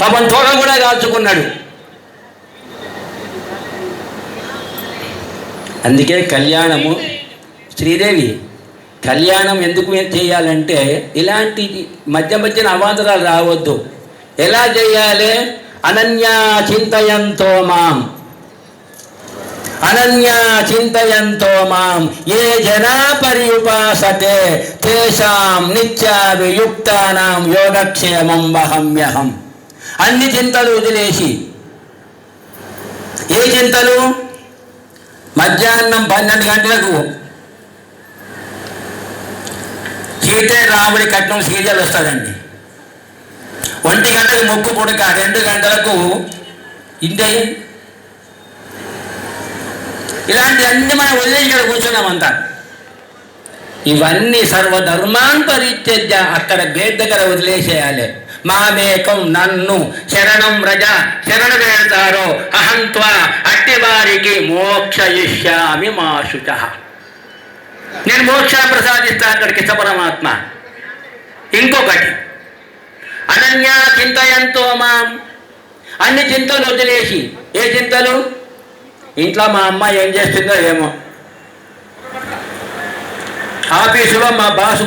పాపం తోడ కూడా కాల్చుకున్నాడు అందుకే కళ్యాణము శ్రీదేవి కళ్యాణం ఎందుకు చేయాలంటే ఇలాంటి మధ్య మధ్యన అవాంతరాలు రావద్దు. ఎలా చేయాలి? అనన్యా చింతయంతో మాం. అనన్యా చింతయంతో మాం. ఏ జనా పరియుపాసతే తేషాం నిత్యాభియుక్తానాం యోగక్షేమం వహమ్యహం. అన్ని చింతలు వదిలేసి. ఏ చింతలు? మధ్యాహ్నం పన్నెండు గంటలకు. సీతే రాముడి కట్నం సీరియల్ వస్తుందండి. ఒంటి గంటకు ముక్కు పుడక రెండు గంటలకు ఇంటే ఇలాంటి అన్ని మనం వదిలేసి ఇక్కడ కూర్చున్నామంతా ఇవన్నీ సర్వధర్మాన్ పరిత్యజ్య అక్కడ గేట్ దగ్గర వదిలేసేయాలి. మామేకం నన్ను. శరణం రజ శరణ వేడతారో అహంత్వ అట్టి వారికి మోక్షయిష్యామి మాశుచ నేను మోక్ష ప్రసాదిస్తా అక్కడికి పరమాత్మ. ఇంకొకటి. అనన్యా చింతయంతో మాం. అన్ని చింతలు వదిలేసి. ఏ చింతలు? ఇంట్లో మా అమ్మ ఏం చేస్తుందో ఏమో. ఆఫీసులో మా బాసు